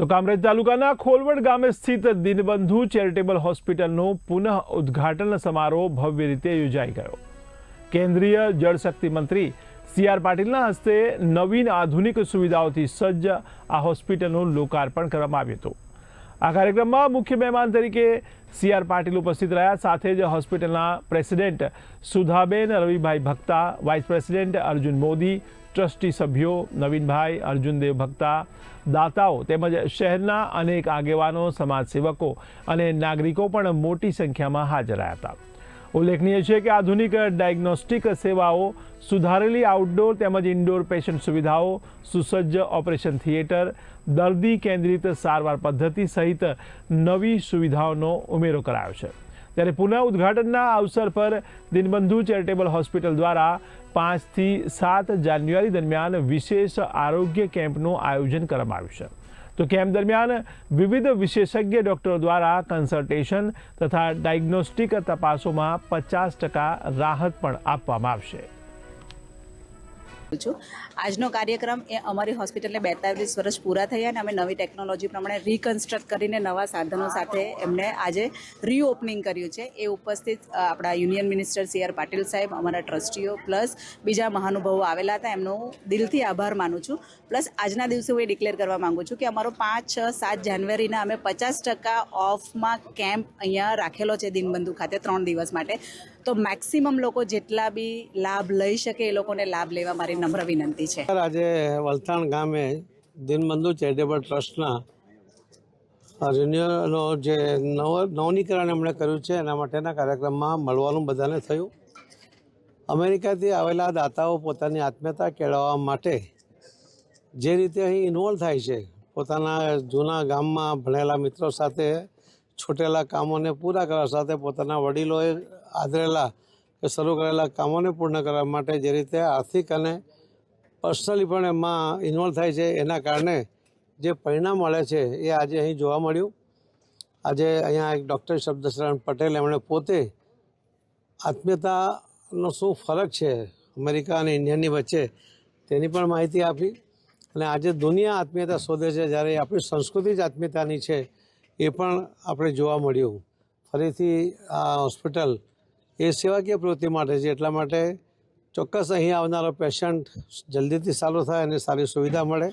તો કામરેજ તાલુકાના ખોલવડ ગામે સ્થિત દિનબંધુ ચેરિટેબલ હોસ્પિટલનું પુનઃ ઉદ્ઘાટન સમારોહ ભવ્ય રીતે યોજાઈ ગયો. કેન્દ્રીય જળશક્તિ મંત્રી સી આર પાટીલના હસ્તે નવીન આધુનિક સુવિધાઓથી સજ્જ આ હોસ્પિટલનું લોકાર્પણ કરવામાં આવ્યું હતું. આ કાર્યક્રમમાં મુખ્ય મહેમાન તરીકે સી આર પાટીલ ઉપસ્થિત રહ્યા. સાથે જ હોસ્પિટલના president Sudhaben, Ravibhai Bhakta, vice president Arjun Modi, trustee સભ્યો નવીનભાઈ, અર્જુનદેવ ભક્તા, દાતાઓ તેમજ શહેરના અનેક આગેવાનો, સમાજસેવકો અને નાગરિકો પણ મોટી સંખ્યામાં હાજર રહ્યા હતા. ઉલ્લેખનીય છે કે આધુનિક ડાયગ્નોસ્ટિક સેવાઓ, સુધારેલી આઉટડોર તેમજ ઇન્ડોર પેશન્ટ સુવિધાઓ, સુસજ્જ ઓપરેશન થિયેટર, દર્દી કેન્દ્રિત સારવાર પદ્ધતિ સહિત નવી સુવિધાઓનો ઉમેરો કરાયો છે. ત્યારે પુનઃ ઉદ્ઘાટનના અવસર પર દિનબંધુ ચેરિટેબલ હોસ્પિટલ દ્વારા પાંચથી સાત જાન્યુઆરી દરમિયાન વિશેષ આરોગ્ય કેમ્પનું આયોજન કરવામાં આવ્યું છે. તો કેમ્પ દરમિયાન વિવિધ વિશેષજ્ઞ ડોક્ટરો દ્વારા કન્સલ્ટેશન તથા ડાયગ્નોસ્ટિક તપાસોમાં પચાસ ટકા રાહત પણ આપવામાં આવશે. છું. આજનો કાર્યક્રમ એ અમારી હોસ્પિટલને બેતાલીસ વર્ષ પૂરા થયા અને અમે નવી ટેકનોલોજી પ્રમાણે રીકન્સ્ટ્રક્ટ કરીને નવા સાધનો સાથે એમને આજે રીઓપનિંગ કર્યું છે. એ ઉપસ્થિત આપણા union minister C R Patil સાહેબ, અમારા ટ્રસ્ટીઓ પ્લસ બીજા મહાનુભાવો આવેલા હતા. એમનો દિલથી આભાર માનું છું. પ્લસ આજના દિવસે હું એ ડિક્લેર કરવા માગું છું કે અમારો પાંચ, છ, સાત જાન્યુઆરીના અમે પચાસ ટકા ઓફમાં કેમ્પ અહીંયા રાખેલો છે દિનબંધુ ખાતે ત્રણ દિવસ માટે. તો મેક્સિમમ લોકો જેટલા બી લાભ લઈ શકે એ લોકોને લાભ લેવા મારી નમ્ર વિનંતી છે. આજે વલથાણ ગામે દિનબંધુ ચેરિટેબલ ટ્રસ્ટના રિન્યુઅલનો જે નવ નવનીકરણ એમણે કર્યું છે, એના માટેના કાર્યક્રમમાં મળવાનું બધાને થયું. અમેરિકાથી આવેલા દાતાઓ પોતાની આત્મીયતા કેળવવા માટે જે રીતે અહીં ઇન્વોલ્વ થાય છે, પોતાના જૂના ગામમાં ભણેલા મિત્રો સાથે છૂટેલા કામોને પૂરા કરવા સાથે પોતાના વડીલોએ આદરેલા કે શરૂ કરેલા કામોને પૂર્ણ કરવા માટે જે રીતે આર્થિક અને પર્સનલી પણ એમાં ઇન્વોલ્વ થાય છે, એના કારણે જે પરિણામ મળે છે એ આજે અહીં જોવા મળ્યું. આજે અહીંયા એક ડૉક્ટર શબ્દશરણ પટેલ એમણે પોતે આત્મીયતાનો શું ફરક છે અમેરિકા અને ઇન્ડિયાની વચ્ચે તેની પણ માહિતી આપી. અને આજે દુનિયા આત્મીયતા શોધે છે, જ્યારે આપણી સંસ્કૃતિ જ આત્મીયતાની છે, એ પણ આપણે જોવા મળ્યું. ફરીથી આ હોસ્પિટલ એ સેવાકીય પ્રવૃત્તિ માટે છે? એટલા માટે ચોક્કસ અહીં આવનારો પેશન્ટ જલ્દીથી સારું થાય અને સારી સુવિધા મળે.